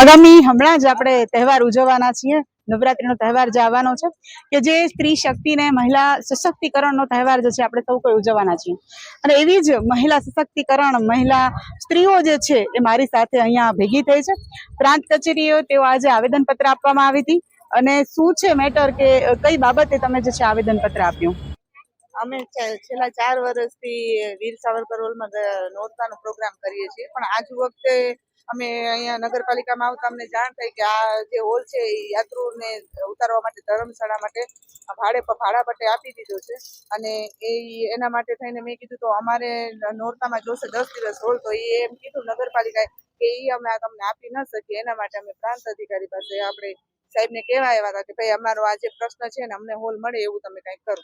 આગામી હમણાં જ આપણે તહેવાર ઉજવવાના છીએ. નવરાત્રીનો તહેવાર જે આવવાનો છે કે જે સ્ત્રી શક્તિને મહિલા સશક્તિકરણનો તહેવાર જે છે આપણે સૌ કોઈ ઉજવવાના છીએ. અને એવી જ મહિલા સશક્તિકરણ, મહિલા સ્ત્રીઓ જે છે એ મારી સાથે અહીંયા ભેગી થઈ છે. પ્રાંત કચેરીઓ તેઓ આજે આવેદનપત્ર આપવામાં આવી હતી. અને શું છે મેટર કે કઈ બાબતે તમે જે છે આવેદનપત્ર આપ્યું? અમે છેલ્લા ચાર વર્ષથી વીર સાવરકર હોલમાં નોરતાનો પ્રોગ્રામ કરીએ છીએ. પણ આજ વખતે અમે અહીંયા નગરપાલિકામાં આવતા અમને જાણ થઈ કે આ જે હોલ છે એ યાત્રુને ઉતારવા માટે, ધર્મશાળા માટે ભાડે ભાડા માટે આપી દીધો છે. અને એ એના માટે થઈને મેં કીધું તો અમારે નોરતામાં જોશે દસ દિવસ હોલ, તો એ એમ કીધું નગરપાલિકાએ કે એ અમે તમને આપી ન શકીએ. એના માટે અમે પ્રાંત અધિકારી પાસે આપણે સાહેબને કહેવા આવ્યા હતા કે ભાઈ અમારો આ જે પ્રશ્ન છે ને અમને હોલ મળે એવું તમે કંઈક કરો.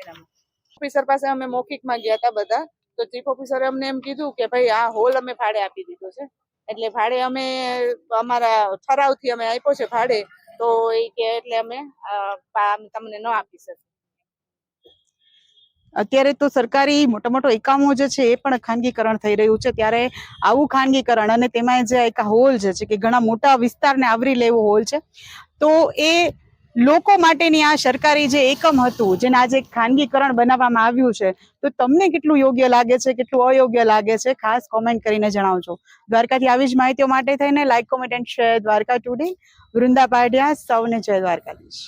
એના માટે ઓફિસર પાસે અમે મૌખિકમાં ગયા હતા બધા. તો ચીફ ઓફિસરે અમને એમ કીધું કે ભાઈ, આ હોલ અમે ભાડે આપી દીધો છે. એટલે ભાડે અમે, અમારા ઠરાવથી અમે આપ્યો છે ભાડે. તો એ કે એટલે અમે તમને ન આપી શકીએ. અત્યારે તો સરકારી મોટા મોટો એકામો જે છે એ પણ ખાનગીકરણ થઈ રહ્યું છે. ત્યારે આવું ખાનગીકરણ અને તેમાં જે એક હોલ જે છે કે ઘણા મોટા વિસ્તારને આવરી લેવો હોલ છે. તો એ લોકો માટેની આ સરકારી જે એકમ હતું, જેને આજે ખાનગીકરણ બનાવવામાં આવ્યું છે, તો તમને કેટલું યોગ્ય લાગે છે, કેટલું અયોગ્ય લાગે છે? ખાસ કોમેન્ટ કરીને જણાવજો. દ્વારકાથી આવી જ માહિતીઓ માટે થઈને like comment and share Dwarka today Vrinda પાડ્યા સૌને જય દ્વારકાધીશ.